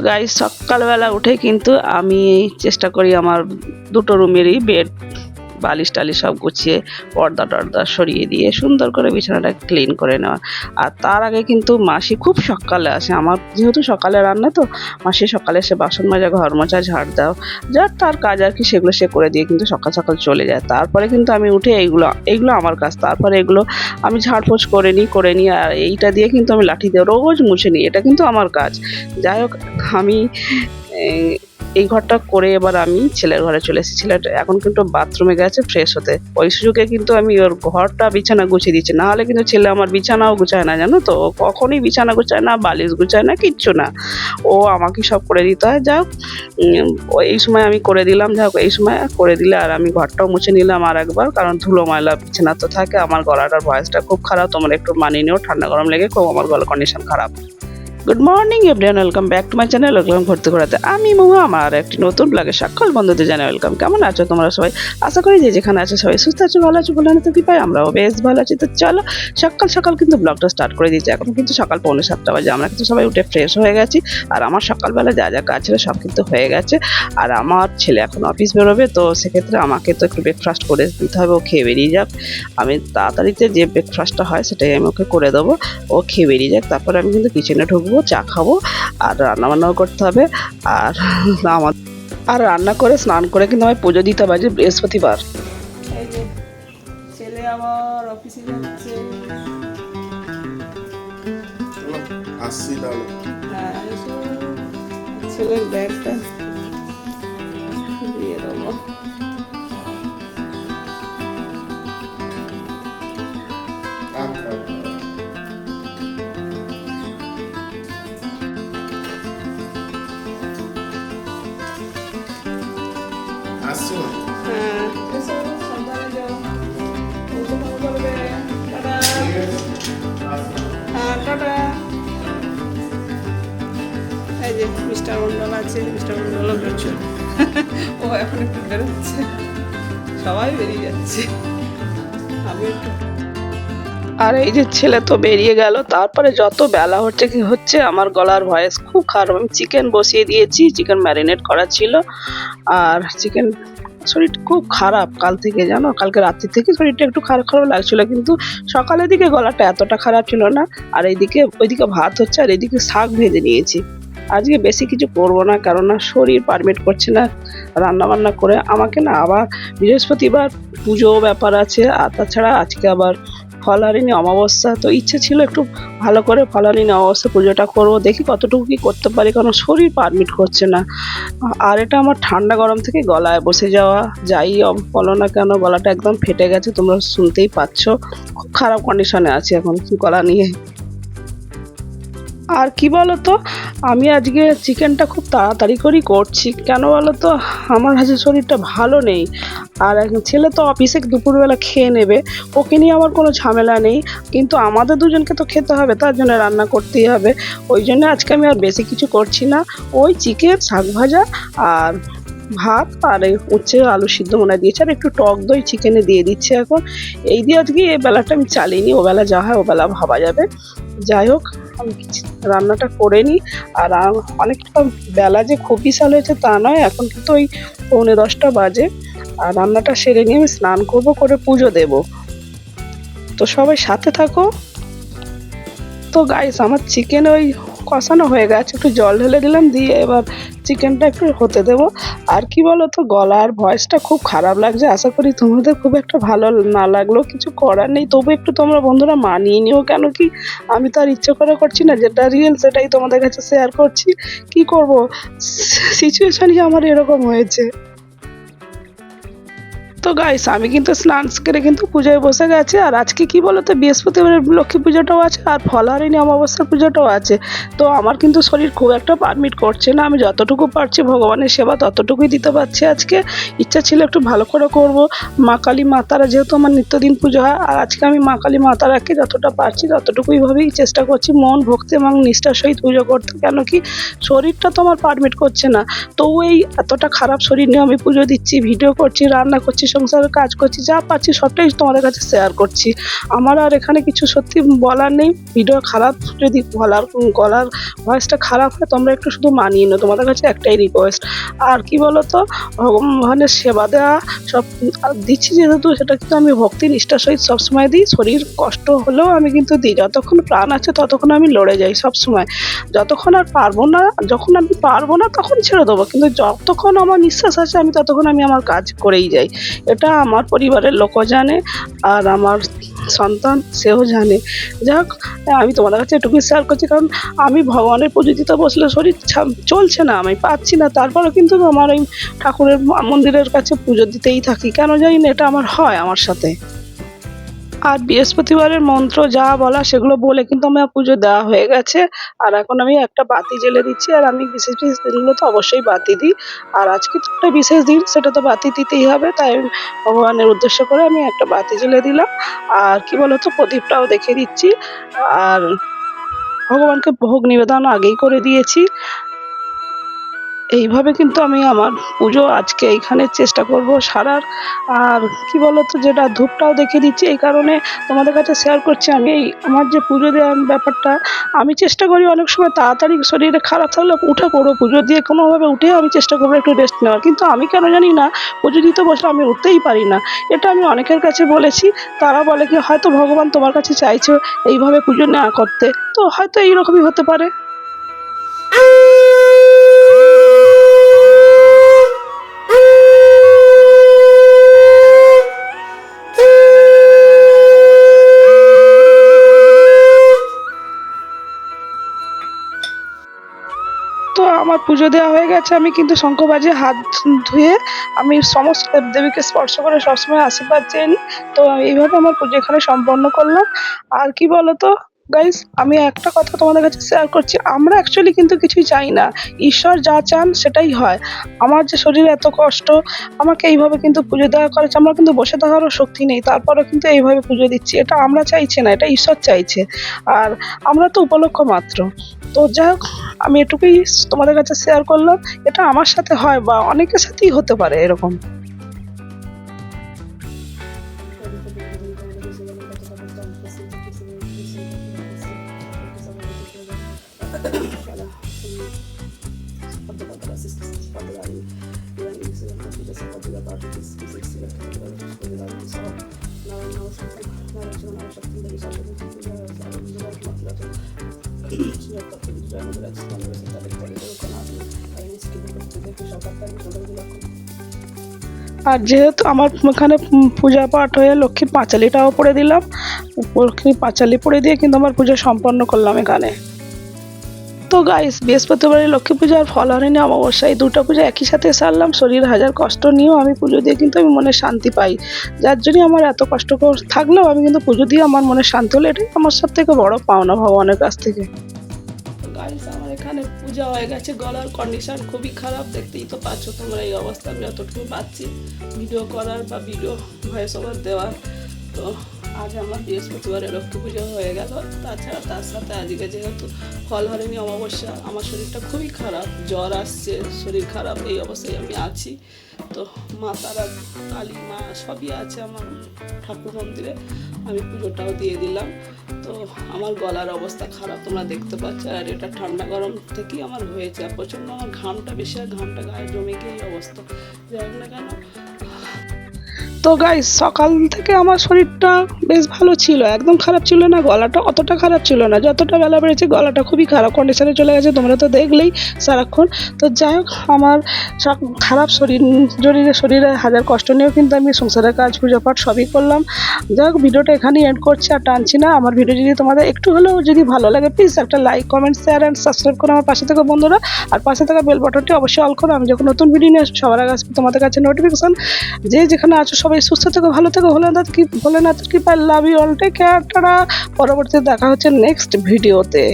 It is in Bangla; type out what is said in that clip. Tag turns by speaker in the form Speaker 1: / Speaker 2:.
Speaker 1: গাই সকালবেলা উঠে কিন্তু আমি চেষ্টা করি আমার দুটো রুমেরই বেড বালিশ টালিশ সব গুছিয়ে পর্দা টর্দা সরিয়ে দিয়ে সুন্দর করে বিছানাটা ক্লিন করে নেওয়া। আর তার আগে কিন্তু মাসি খুব সকালে আসে। আমার যেহেতু সকালে রান্না তো, মাসি সকালে এসে বাসন মাজা, ঘর মোছা, ঝাড় দাও, যার তার কাজ আর কি সেগুলো সে করে দিয়ে কিন্তু সকাল সকাল চলে যায়। তারপরে কিন্তু আমি উঠে এইগুলো এইগুলো আমার কাজ। তারপরে এগুলো আমি ঝাড়পোছ করে নিই করে নিই, আর এইটা দিয়ে কিন্তু আমি লাঠি দিয়ে রোজ মুছে নিই। এটা কিন্তু আমার কাজ। যাই হোক, আমি এই, ঘরটা করে এবার আমি ছেলের ঘরে চলে এসেছি। ছেলেটা এখন কিন্তু বাথরুমে গেছে ফ্রেশ হতে। ওই সুযোগে কিন্তু আমি ওর ঘরটা বিছানা গুছিয়ে দিচ্ছি না হলে কিন্তু ছেলে আমার বিছানাও গুছায় না জানো তো? কখনই বিছানা গুছায় না বালিশ গুছায় না কিচ্ছু না। ও আমাকে সব করে দিতে। হয় হোক এই সময় আমি করে দিলাম। যাই হোক এই সময় করে দিলে আর আমি ঘরটাও মুছে নিলাম আর একবার কারণ ধুলো ময়লা বিছানা তো থাকে। আমার গলাটার ভয়েসটা খুব খারাপ তোমরা একটু মানিয়ে নিও। ঠান্ডা গরম লেগে খুব আমার গলা কন্ডিশন খারাপ। Good morning everyone welcome back to my channel welcome ঘুরতে ঘোরাতে আমি মহুয়া আমার একটি নতুন ব্লগে সকল বন্ধুদের জানাই ওয়েলকাম কেমন আছো তোমরা সবাই? আশা করি যে যেখানে আছো সবাই সুস্থ আছো, ভালো আছো বলে তো কৃপায়। আমরাও বেশ ভালো আছি। তো চলো, সকাল সকাল কিন্তু ব্লগটা স্টার্ট করে দিয়েছি। এখন কিন্তু সকাল পৌনে সাতটা বাজে। আমরা কিন্তু সবাই উঠে ফ্রেশ হয়ে গেছি। আর আমার সকালবেলা যা যা কাজ ছিল সব কিন্তু হয়ে গেছে। আর আমার ছেলে এখন অফিস বেরোবে, তো সেক্ষেত্রে আমাকে তো একটু ব্রেকফাস্ট করে দিতে হবে। ও খেয়ে বেরিয়ে যাক। আমি তাড়াতাড়িতে যে ব্রেকফাস্টটা হয়, সেটাই আমি ওকে করে দেবো। ও খেয়ে বেরিয়ে যাক। তারপরে আমি কিন্তু কিচেনে ঢুকবো। চা খাব আর রান্না বান্নাও করতে হবে আর আমার আর রান্না করে স্নান করে কিন্তু আমায় পুজো দিতে হবে যে বৃহস্পতিবার। ছেলে আবার অফিসে যাচ্ছে।
Speaker 2: তাহলে।
Speaker 1: হ্যাঁ ছেলের ব্যাগটা মিস্টার মন্ডল আছে মিস্টার মন্ডলও বেরোচ্ছে ও এখন একটু বেরোচ্ছে। সবাই বেরিয়ে যাচ্ছে। আমি একটু আর এই যে ছেলে তো বেরিয়ে গেল তারপরে যত বেলা হচ্ছে কি হচ্ছে আমার গলার ভয়েস খুব খারাপ। আমি চিকেন বসিয়ে দিয়েছি চিকেন ম্যারিনেট করা ছিল। আর চিকেন শরীর খুব খারাপ। কাল থেকে জানো কালকে রাত্রি থেকে শরীরটা একটু খারাপ খারাপ লাগছিল কিন্তু সকালের দিকে গলাটা এতটা খারাপ ছিল না। আর এইদিকে ওইদিকে ভাত হচ্ছে আর এইদিকে শাক ভেজে নিয়েছি। আজকে বেশি কিছু করব না, কেননা শরীর পারমিট করছে না রান্না বান্না করে আমাকে না আবার বৃহস্পতিবার পুজো ব্যাপার আছে, আর তাছাড়া আজকে আবার ফলারিনী অমাবস্যা, তো ইচ্ছে ছিল একটু ভালো করে ফলারিনী অমাবস্যা পুজোটা করব, দেখি কতটুকু কি করতে পারি কারণ শরীর পারমিট করছে না। আর এটা আমার ঠান্ডা গরম থেকে গলায় বসে যাওয়া, যাই বলো না কেন, গলাটা একদম ফেটে গেছে, তোমরা শুনতেই পাচ্ছ, খুব খারাপ কন্ডিশনে আছি এখন, গলা নিয়ে। আর কি বলো তো আমি আজকে চিকেনটা খুব তাড়াতাড়ি করেই করছি। কেন বলো তো আমার আজ শরীরটা ভালো নেই। আর ছেলে তো অফিসে দুপুরবেলা খেয়ে নেবে। ওকে নিয়ে আমার কোনো ঝামেলা নেই। কিন্তু আমাদের দুজনকে তো খেতে হবে, তার জন্য রান্না করতেই হবে। ওই জন্য আজকে আমি আর বেশি কিছু করছি না। ওই চিকেন, শাক ভাজা আর ভাত আর উচ্ছে আলু সিদ্ধ মনে দিয়েছে। আর একটু টক দই চিকেনে দিয়ে দিচ্ছে এখন। এই দিয়ে আজকে এই বেলাটা আমি চালিয়ে নিই। ও বেলা যা হয় ও বেলা ভাবা যাবে। যাই হোক কিছু- রান্নাটা করে নিই আর অনেকটা বেলা যে খুব বিশাল হয়েছে তা নয়, এখন কিন্তু ওই পৌনে দশটা বাজে। আর রান্নাটা সেরে নিয়ে আমি স্নান করব, করে পুজো দেব। তো সবাই সাথে থাকো। তো গাইস আমার চিকেন ওই কষানো হয়ে গেছে। একটু জল ঢেলে দিলাম, দিয়ে এবার চিকেনটা একটু হতে দেব। আর কি বলো তো গলার ভয়েসটা খুব খারাপ লাগছে। আশা করি তোমাদের খুব একটা ভালো না লাগল, কিছু করার নেই। তবু একটু তোমরা বন্ধুরা মানিয়ে নিও কেন কি আমি তো আর ইচ্ছে করে করছি না। যেটা রিয়েল সেটাই তোমাদের কাছে শেয়ার করছি। কি করব? সিচুয়েশনই আমার এরকম হয়েছে। তো গাইস আমি কিন্তু স্নান করে কিন্তু পুজোয় বসে গেছে, আর আজকে কি বলতো, বৃহস্পতিবারের লক্ষ্মী পুজোটাও আছে, আর ফলহারিণী অমাবস্যার পুজোটাও আছে। তো আমার কিন্তু শরীর খুব একটা পারমিট করছে না, আমি যতটুকু পারছি ভগবানের সেবা ততটুকুই দিতে পারছি আজকে। ইচ্ছা ছিল একটু ভালো করে করব। মা কালী মাতারা যেহেতু আমার নিত্যদিন পুজো হয়, আর আজকে আমি মা কালী মাতারাকে যতটা পারছি ততটুকুই ভাবেই চেষ্টা করছি, মন, ভক্তি এবং নিষ্ঠার সহিত পুজো করতে, কেন কি শরীরটা তো আমার পারমিট করছে না। তবু এই এতটা খারাপ শরীর নিয়ে আমি পুজো দিচ্ছি, ভিডিও করছি, রান্না করছি সংসারের কাজ করছি, যা পাচ্ছি সবটাই তোমাদের কাছে শেয়ার করছি। আমার আর এখানে কিছু সত্যি বলার নেই ভিডিও খারাপ যদি গলার গলার ভয়েসটা খারাপ হয়, তোমরা একটু শুধু মানিয়ে নাও, তোমাদের কাছে একটাই রিকোয়েস্ট আর কি বলো তো ভগবানের সেবা দেওয়া সব দিচ্ছি যেহেতু, সেটা কিন্তু আমি ভক্তি নিষ্ঠার সহিত সবসময় দিই, শরীর কষ্ট হলেও আমি কিন্তু দিই। যতক্ষণ প্রাণ আছে, ততক্ষণ আমি লড়ে যাই সবসময় যতক্ষণ আর পারব না, যখন আমি পারব না, তখন ছেড়ে দেবো। কিন্তু যতক্ষণ আমার নিঃশ্বাস আছে, আমি ততক্ষণ আমি আমার কাজ করেই যাই। এটা আমার পরিবারের লোকও জানে আর আমার সন্তান সেও জানে। যাক, আমি তোমাদের কাছে এটুকুই শেয়ার করছি, কারণ আমি ভগবানের পুজো দিতে বসলে শরীর চলছে না, আমি পাচ্ছি না। তারপরে কিন্তু আমার ওই ঠাকুরের মন্দিরের কাছে পুজো দিতেই থাকি। কেন জানি না এটা আমার হয় আমার সাথে। আর বৃহস্পতিবারের মন্ত্র যা বলা সেগুলো বলে কিন্তু আমার পুজো দেওয়া হয়ে গেছে। আর এখন আমি একটা বাতি জ্বেলে দিচ্ছি, আর আমি বিশেষ বিশেষ দিনগুলো তো অবশ্যই বাতি দিই। আর আজকে তো একটা বিশেষ দিন, সেটা তো বাতি দিতেই হবে, তাই ভগবানের উদ্দেশ্য করে আমি একটা বাতি জ্বেলে দিলাম। আর কি বলতো, প্রদীপটাও দেখে দিচ্ছি। আর ভগবানকে ভোগ নিবেদন আগেই করে দিয়েছি। এইভাবে কিন্তু আমি আমার পুজো আজকে এইখানে চেষ্টা করব সারার। আর কি বলতো, যেটা ধূপটাও দেখে দিচ্ছি এই কারণে তোমাদের কাছে শেয়ার করছি আমি এই আমার যে পুজো দেওয়ার ব্যাপারটা। আমি চেষ্টা করি অনেক সময় তাড়াতাড়ি শরীরে খারাপ থাকলে উঠে পড়ো, পুজো দিয়ে কোনোভাবে উঠে আমি চেষ্টা করব একটু রেস্ট নেওয়ার। কিন্তু আমি কেন জানি না, পুজো দিতে বসলে আমি উঠতেই পারি না। এটা আমি অনেকের কাছে বলেছি, তারা বলে কি হয়তো ভগবান তোমার কাছে চাইছে এইভাবে পুজো নেওয়া করতে। তো হয়তো এইরকমই হতে পারে। তো আমার পুজো দেওয়া হয়ে গেছে। আমি কিন্তু শঙ্খ বাজে হাত ধুয়ে আমি সমস্ত দেবদেবীকে স্পর্শ করে সবসময় আশীর্বাদ চেয়ে নিই। তো এইভাবে আমার পুজো এখানে সম্পন্ন করলাম। আর কি বলতো? গাইস আমি একটা কথা তোমাদের কাছে শেয়ার করছি। আমরা অ্যাকচুয়ালি কিন্তু কিছুই চাই না। ঈশ্বর যা চান সেটাই হয়। আমার যে শরীরে এত কষ্ট, আমাকে এইভাবে কিন্তু পুজো দেওয়া করেছে, আমার কিন্তু বসে থাকারও শক্তি নেই। তারপরেও কিন্তু এইভাবে পুজো দিচ্ছি। এটা আমরা চাইছি না, এটা ঈশ্বর চাইছে। আর আমরা তো উপলক্ষ মাত্র। তো যাই হোক, আমি এটুকুই তোমাদের কাছে শেয়ার করলাম। এটা আমার সাথে হয় বা অনেকের সাথেই হতে পারে এরকম। আর যেহেতু আমার এখানে পূজা পাঠ হয়ে লক্ষ্মীর পাঁচালিটাও পরে দিলাম লক্ষ্মীর পাঁচালি পরে দিয়ে কিন্তু আমার পূজা সম্পন্ন করলাম এখানে। তো গাইস বৃহস্পতিবারে লক্ষ্মী পূজা আর ফলহারিণী অমাবস্যা এই দুটো পুজো একই সাথে সারলাম। শরীর হাজার কষ্ট নিয়েও আমি পুজো দিয়ে কিন্তু আমি মনে শান্তি পাই। যার জন্য আমার এত কষ্ট থাকলেও আমি কিন্তু পুজো দিয়ে আমার মনে শান্তি হলো, এটাই আমার সব থেকে বড় পাওনা ভগবানের কাছ থেকে। গাইস আমার এখানে পূজা হয়ে গেছে, গলার কন্ডিশন খুবই খারাপ, দেখতেই তো পাচ্ছ তোমরা এই অবস্থা, আমি যতটুকু পাচ্ছি। ভিডিও করার বা ভিডিও ভয়েস ওভার দেওয়ার, তো আজ আমার বৃহস্পতিবারে লক্ষ্মী পুজো হয়ে গেল। তাছাড়া তার সাথে আজকে যেহেতু ফল হরেনি অমাবস্যা, আমার শরীরটা খুবই খারাপ, জ্বর আসছে, শরীর খারাপ, এই অবস্থায় আমি আছি। তো মা, তারা, কালী, মা সবই আছে আমার ঠাকুর মন্দিরে। আমি পুজোটাও দিয়ে দিলাম। তো আমার গলার অবস্থা খারাপ, তোমরা দেখতে পাচ্ছ, আর এটা ঠান্ডা গরম থেকেই আমার হয়েছে। প্রচণ্ড আমার ঘামটা বেশি, আর ঘামটা গায়ে জমে গিয়ে এই অবস্থা। যাই না কেন তো গাইস সকাল থেকে আমার শরীরটা বেশ ভালো ছিল, একদম খারাপ ছিল না, গলাটা অতটা খারাপ ছিল না। যতটা বেলা বেড়েছে, গলাটা খুবই খারাপ কন্ডিশনে চলে গেছে, তোমরা তো দেখলেই সারাক্ষণ। তো যাই হোক, আমার সব খারাপ শরীর, শরীরে শরীরে হাজার কষ্ট নিয়েও কিন্তু আমি সংসারের কাজ পুজো পাঠ সবই করলাম। যাই হোক, ভিডিওটা এখানেই এন্ড করছি আর টানছি না। আমার ভিডিও যদি তোমাদের একটু হলেও যদি ভালো লাগে প্লিজ একটা like comment share and subscribe করে আমার পাশে থেকে বন্ধুরা। আর পাশে থাকা বেল বাটনটি অবশ্যই অল করো আমি যখন নতুন ভিডিও নিয়ে সবার আগে আসবে তোমাদের কাছে নোটিফিকেশন যে যেখানে আছো, সবাই সুস্থ থেকো, ভালো থেকো। ভোলেনাথ কি ভোলেনাথ কি পাই love you all take care পরবর্তীতে দেখা হচ্ছে নেক্সট ভিডিওতে